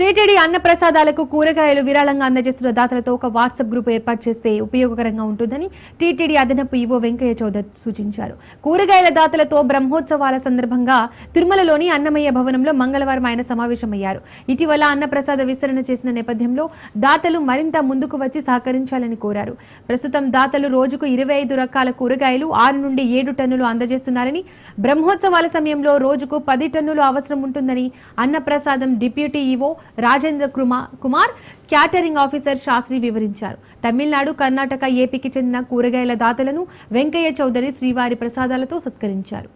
TTD అన్న ప్రసాదాలకు కూరగాయలు విరాళంగా అందజేస్తున్న దాతలతో ఒక వాట్సాప్ గ్రూప్ ఏర్పాటు చేస్తే ఉపయోగకరంగా ఉంటుందని టీటీడీ అదనపు ఈవో వెంకయ్య చౌదరి సూచించారు. కూరగాయల దాతలతో బ్రహ్మోత్సవాల సందర్భంగా తిరుమలలోని అన్నమయ్య భవనంలో మంగళవారం ఆయన సమావేశమయ్యారు. ఇటీవల అన్నప్రసాద విస్తరణ చేసిన నేపథ్యంలో దాతలు మరింత ముందుకు వచ్చి సహకరించాలని కోరారు. ప్రస్తుతం దాతలు రోజుకు ఇరవై ఐదు రకాల కూరగాయలు ఆరు నుండి ఏడు టన్నులు అందజేస్తున్నారని బ్రహ్మోత్సవాల సమయంలో రోజుకు పది టన్నులు అవసరం ఉంటుందని అన్నప్రసాదం deputy EO Rajendra Kumar Kumar catering officer Shastri వివరించారు తమిళనాడు కర్ణాటక ఏపీకి చెందిన కూరగాయల దాతలను వెంకయ్య చౌదరి శ్రీవారి ప్రసాదాలతో సత్కరించారు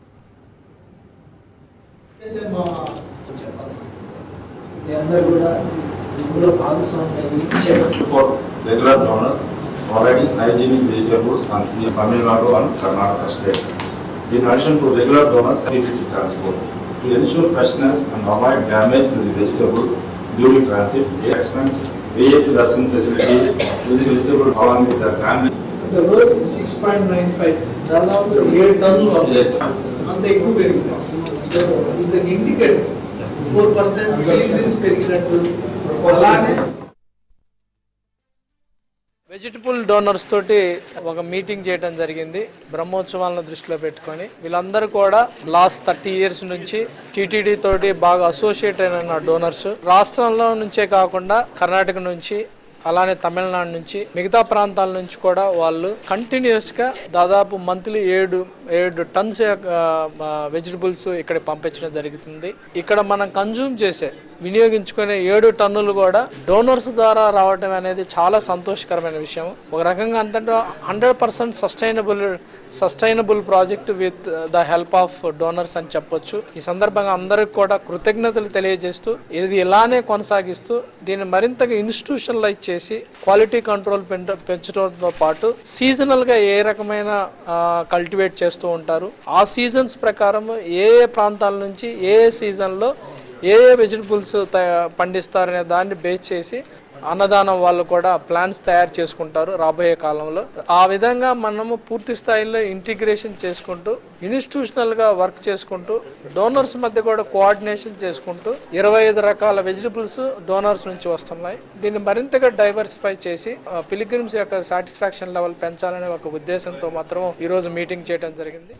providing hygienic vegetables and Tamil Nadu and Karnataka states. In addition to regular donors, sanitary transport. To ensure freshness and avoid damage to the vegetables during transit, the actions VIP darshan facility with the vegetable power with their family. ఒక రోజు six point of five దాదాపు ఏడు టన్నులు Yes. అంత ఎక్కువ పెరిగింది so ఇది indicate four percent పెరిగినట్టు అలానే వెజిటబుల్ డోనర్స్ తోటి ఒక మీటింగ్ చేయడం జరిగింది. బ్రహ్మోత్సవాలను దృష్టిలో పెట్టుకొని. వీళ్ళందరూ కూడా లాస్ట్ థర్టీ ఇయర్స్ నుంచి టీటీడీ తోటి బాగా అసోసియేట్ అయిన డోనర్స్ రాష్ట్రంలో నుంచే కాకుండా కర్ణాటక నుంచి అలానే తమిళనాడు నుంచి మిగతా ప్రాంతాల నుంచి కూడా వాళ్ళు కంటిన్యూస్గా దాదాపు మంత్లీ ఏడు ఏడు టన్స్ వెజిటబుల్స్ ఇక్కడ పంపించడం జరుగుతుంది. ఇక్కడ మనం కన్జ్యూమ్ చేసే వినియోగించుకునే ఏడు టన్నులు కూడా డోనర్స్ ద్వారా రావడం అనేది చాలా సంతోషకరమైన విషయం. ఒక రకంగా అంతటా hundred percent sustainable sustainable project with the help of donors అని చెప్పొచ్చు. ఈ సందర్భంగా అందరికి కూడా కృతజ్ఞతలు తెలియజేస్తూ ఇది ఇలానే కొనసాగిస్తూ దీన్ని మరింతగా ఇన్స్టిట్యూషనలైజ్ చేసి క్వాలిటీ కంట్రోల్ పెంచడంతో పాటు సీజనల్గా ఏ రకమైన కల్టివేట్ చేస్తూ ఉంటారు. ఆ సీజన్స్ ప్రకారం ఏ ఏ ప్రాంతాల నుంచి ఏ ఏ సీజన్లో ఏ ఏ వెజిటబుల్స్ పండిస్తారనే దాన్ని బేస్ చేసి అన్నదానం వాళ్ళు కూడా ప్లాన్స్ తయారు చేసుకుంటారు రాబోయే కాలంలో. ఆ విధంగా మనము పూర్తి స్థాయిలో ఇంటిగ్రేషన్ చేసుకుంటూ ఇన్స్టిట్యూషనల్గా వర్క్ చేసుకుంటూ డోనర్స్ మధ్య కూడా కోఆర్డినేషన్ చేసుకుంటూ ఇరవై ఐదు రకాల వెజిటబుల్స్ డోనర్స్ నుంచి వస్తున్నాయి. దీన్ని మరింతగా డైవర్సిఫై చేసి పిలిగ్రిమ్స్ యొక్క సాటిస్ఫాక్షన్ లెవెల్ పెంచాలనే ఒక ఉద్దేశంతో మాత్రం ఈరోజు మీటింగ్ చేయడం జరిగింది.